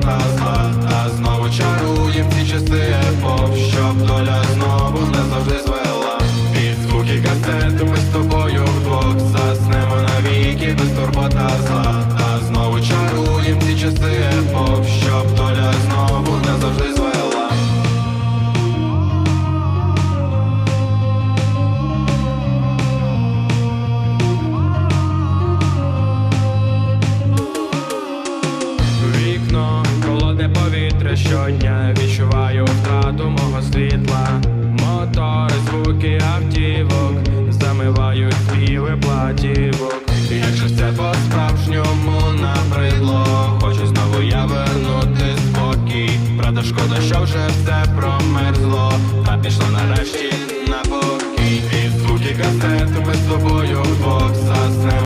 Bata щодня відчуваю втрату мого світла, мотори, звуки автівок, замивають співи платівок. Як же по справжньому набридло, хочу знову я вернути спокій. Правда, шкода, що вже все промерзло, та пішла на.